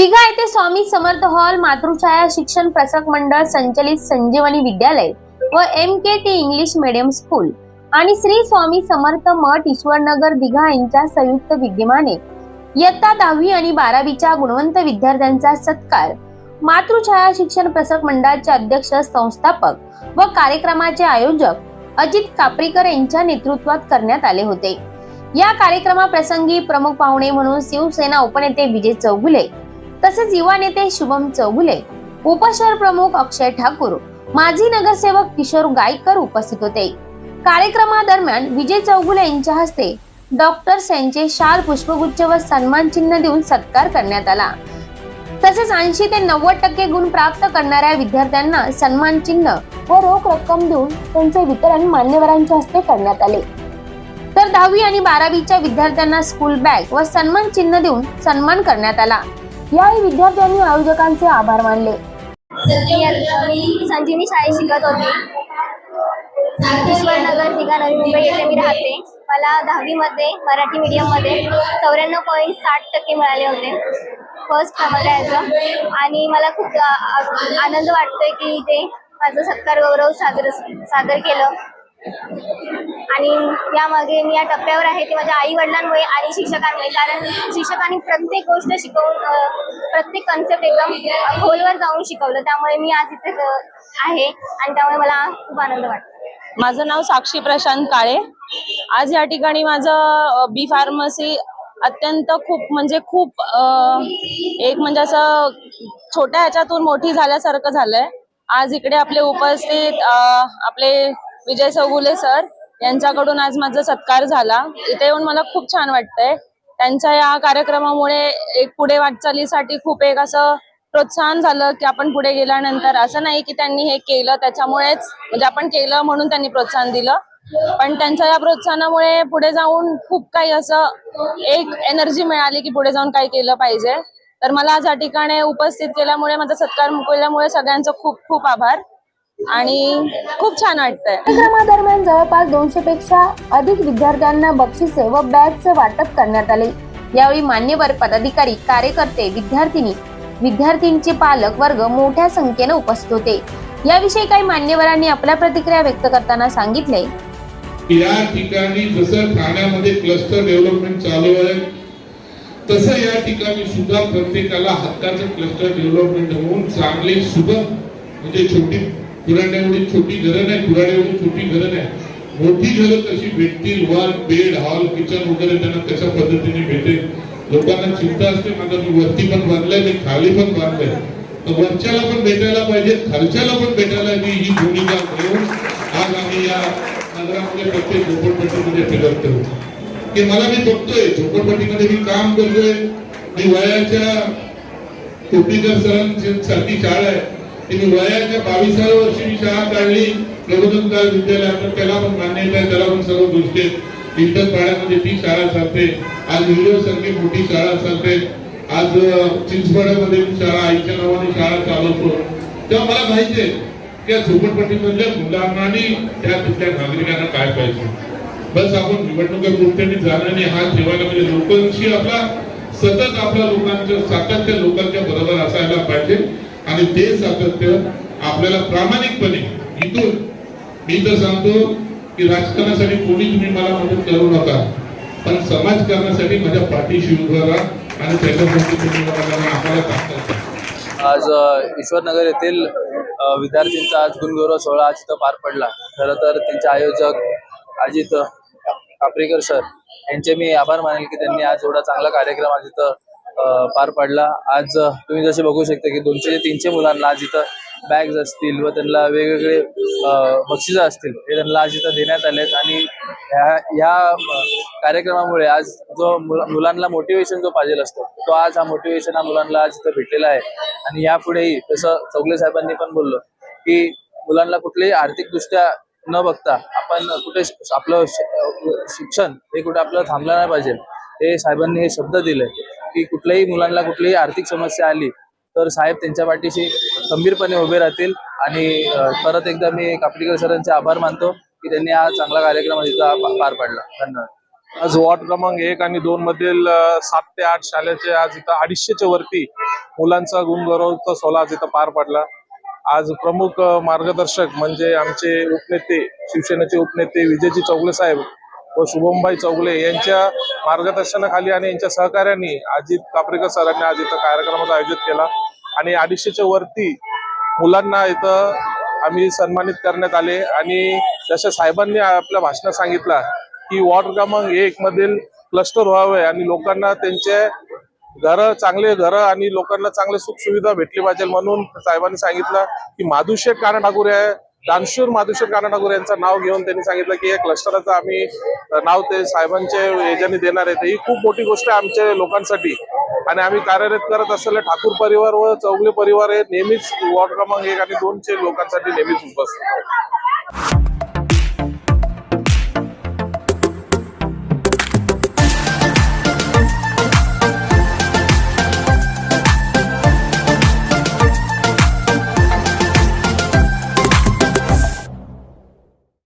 दिघा येथे स्वामी समर्थ हॉल मातृछाया शिक्षण प्रसारक मंडळ संचलित संजीवनी विद्यालय व M K T English medium school आणि श्री स्वामी समर्थ मठ ईश्वरनगर दिघा यांच्या संयुक्त विद्यमाने इयत्ता दहावी आणि बारावीच्या गुणवंत विद्यार्थ्यांचा सत्कार. मातृछाया शिक्षण प्रसारक मंडळाचे अध्यक्ष संस्थापक व कार्यक्रमाचे आयोजक अजित कापरीकर यांच्या नेतृत्वात करण्यात आले होते. या कार्यक्रमाप्रसंगी प्रमुख पाहुणे म्हणून शिवसेना उपनेते विजय चौगुले तसेच युवा नेते शुभम चौगुले उपशहर प्रमुख अक्षय ठाकूर माजी नगरसेवक किशोर गायकर उपस्थित होते. कार्यक्रमादरम्यान विजय चौगुले यांच्या हस्ते डॉक्टर्स यांचे शाल पुष्पगुच्छ व सन्मान चिन्ह देऊन सत्कार करण्यात आला. तसेच ऐंशी ते नव्वद टक्के गुण प्राप्त करणाऱ्या विद्यार्थ्यांना सन्मान चिन्ह व रोख रक्कम देऊन त्यांचे वितरण मान्यवरांच्या हस्ते करण्यात आले. तर दहावी आणि बारावीच्या विद्यार्थ्यांना स्कूल बॅग व सन्मान चिन्ह देऊन सन्मान करण्यात आला. यावेळी विद्यार्थ्यांनी आयोजकांचे आभार मानले. मी संजीवनी शाळेत शिकत होते. नगर दिघा नवी मुंबई येथे मी राहते. मला दहावीमध्ये मराठी मीडियममध्ये चौऱ्याण्णव पॉईंट साठ टक्के मिळाले होते. फर्स्ट क्रमांक यायचं आणि मला खूप आनंद वाटतोय की ते माझं सत्कार गौरव सादर सादर केलं. आणि यामागे मी या टप्प्यावर आहे ते माझ्या आई वडिलांमुळे आणि शिक्षकांमुळे. कारण शिक्षकांनी प्रत्येक गोष्ट शिकवून प्रत्येक कन्सेप्ट एकदम खोलवर जाऊन शिकवलं. त्यामुळे मी आज इथे आहे आणि त्यामुळे मला खूप आनंद वाटतो. माझं नाव साक्षी प्रशांत काळे. आज या ठिकाणी माझं बी फार्मसी अत्यंत खूप म्हणजे खूप एक म्हणजे असं छोट्या ह्याच्यातून मोठी झाल्यासारखं झालंय. आज इकडे आपले उपस्थित आपले विजय चौगुले सर यांच्याकडून आज माझा सत्कार झाला. इथे येऊन मला खूप छान वाटतंय. त्यांच्या या कार्यक्रमामुळे एक पुढे वाटचालीसाठी खूप एक असं प्रोत्साहन झालं की आपण पुढे गेल्यानंतर. असं नाही की त्यांनी हे केलं त्याच्यामुळेच म्हणजे आपण केलं म्हणून त्यांनी प्रोत्साहन दिलं. पण त्यांच्या या प्रोत्साहनामुळे पुढे जाऊन खूप काही असं एक एनर्जी मिळाली की पुढे जाऊन काही केलं पाहिजे. तर मला आज या ठिकाणी उपस्थित केल्यामुळे माझा सत्कार केल्यामुळे सगळ्यांचं खूप खूप आभार. आणि खूप छान वाटतंय. कार्यक्रमादरम्यान जवळपास दोनशे पेक्षा अधिक विद्यार्थ्यांना बक्षिसे व बॅगचे वाटप करण्यात आले. यावेळी मान्यवर पदाधिकारी कार्यकर्ते विद्यार्थिनी विद्यार्थींचे पालक वर्ग मोठ्या संख्येने उपस्थित होते. याविषयी काही मान्यवरांनी आपल्या प्रतिक्रिया व्यक्त करताना सांगितले. या ठिकाणी जसं ठाण्यामध्ये क्लस्टर डेव्हलपमेंट चालू आहे तसं या ठिकाणी सुद्धा प्रत्येकाला हक्काचं क्लस्टर डेव्हलपमेंट होऊन चांगली सुबक म्हणजे छोटी पुराण्या एवढी छोटी घरं नाही पुराण्या एवढी छोटी घरं नाही मोठी घरं कशी भेटतील वर बेड हॉल किचन वगैरे त्यांना कशा पद्धतीने भेटेल? लोकांना चिंता असते माझा मी वरती पण बांधलंय मी खाली पण बांधलंय. तर वरच्याला पण भेटायला पाहिजे खालच्याला पण भेटायला मी ही भूमिका घेऊन आज आम्ही या नगरामध्ये प्रत्येक झोपडपट्टीमध्ये फिरत फिरवतो की मला मी बघतोय झोपडपट्टीमध्ये मी काम करतोय. मी वयाच्या कोटीकर सरांची सारखी शाळा आहे. त्यांनी वयाच्या बावीसाव्या वर्षी मी शाळा काढली. प्रबोधनकार विद्यालय तर त्याला पण मान्यता आहे त्याला पण सर्व गोष्टी आहेत. इंटर पाड्यामध्ये ती शाळा चालते. आज व्हिडिओ सारखी मोठी शाळा चालते. आज चिंचवाड्यामध्ये मी शाळा आईच्या नावाने शाळा चालवतो. तेव्हा मला माहिती आहे की या झोपडपट्टीमधल्या मुलांना आणि त्या तिथल्या नागरिकांना काय पाहिजे? बस आपण निवडणुका कोणत्याने जाण्याने हा ठेवायला म्हणजे लोकांशी आपला सतत आपल्या लोकांच्या सातत्य लोकांच्या बरोबर असायला पाहिजे. आणि ते सातत्य आपल्याला प्रामाणिकपणे इथून मी तर सांगतो की राजकारणासाठी कोणी तुम्ही मला मदत करू नका पण समाजकारणासाठी माझ्या पाठीशी उभं राहा आणि त्याच्यासाठी तुम्ही मला आम्हाला ताकद आज ईश्वरनगर येथील विद्यार्थ्यांचा आज गुणगौरव सोहळा आज इथं पार पडला. खरं तर त्यांचे आयोजक अजित कापरेकर सर यांचे मी आभार मानेल की त्यांनी आज एवढा चांगला कार्यक्रम आज इथं पार पडला. आज तुम्ही जसे बघू शकता की दोनशे ते तीनशे मुलांना आज इथं बॅग्स असतील व त्यांना वेगवेगळे बक्षिसं असतील. हे त्यांना आज इथं देण्यात आलेत आणि ह्या ह्या कार्यक्रमामुळे आज जो मुलांना मोटिवेशन जो पाहिजे असतो तो आज हा मोटिवेशन हा मुलांना आज इथं भेटलेला आहे. आणि यापुढेही जसं चौगले साहेबांनी पण बोललो की मुलांना कुठलेही आर्थिकदृष्ट्या न बघता आपण कुठे आपलं शिक्षण हे कुठे आपलं थांबलं नाही पाहिजे. हे साहेबांनी हे शब्द दिले. की कुठल्याही मुलांना कुठलीही आर्थिक समस्या आली तर साहेब त्यांच्या पाठीशी खंबीरपणे उभे राहतील. आणि परत एकदा मी कापडीकर सरांचे आभार मानतो की त्यांनी हा चांगला कार्यक्रम इथं पार पाडला. धन्यवाद. आज वॉर्ड क्रमांक एक आणि दोन मधील सात ते आठ शाळेचे आज इथं अडीचशेच्या वरती मुलांचा गुणगौरवचा सोहळा आज इथं पार पडला. आज प्रमुख मार्गदर्शक म्हणजे आमचे उपनेते शिवसेनेचे उपनेते विजयजी चौगले साहेब व शुभमभाई चौगले यांच्या मार्गदर्शनाखाली आणि यांच्या सहकार्याने अजित कापरेकर सरांनी आज इथं कार्यक्रमाचं आयोजित केला. आणि अडीचशेच्या वरती मुलांना इथं आम्ही सन्मानित करण्यात आले. आणि जशा साहेबांनी आपल्या भाषणात सांगितलं की वॉर्ड क्रमांक एक मधील क्लस्टर व्हावे आणि लोकांना त्यांचे घर चांगले घर आणि लोकांना चांगले सुखसुविधा भेटली पाहिजे म्हणून साहेबांनी सांगितलं की माधुशेठ काना ठाकूर आहे दानशूर माधुशेठ काना यांचं नाव घेऊन त्यांनी सांगितलं की या क्लस्टरचं आम्ही नाव ते साहेबांचे याच्याने देणार आहे ही खूप मोठी गोष्ट आहे आमच्या लोकांसाठी. आणि आम्ही कार्यरत करत असलेले ठाकूर परिवार व चौगले परिवार हे नेहमीच वॉर्ड क्रमांक एक आणि दोनचे लोकांसाठी नेहमीच उपस्थित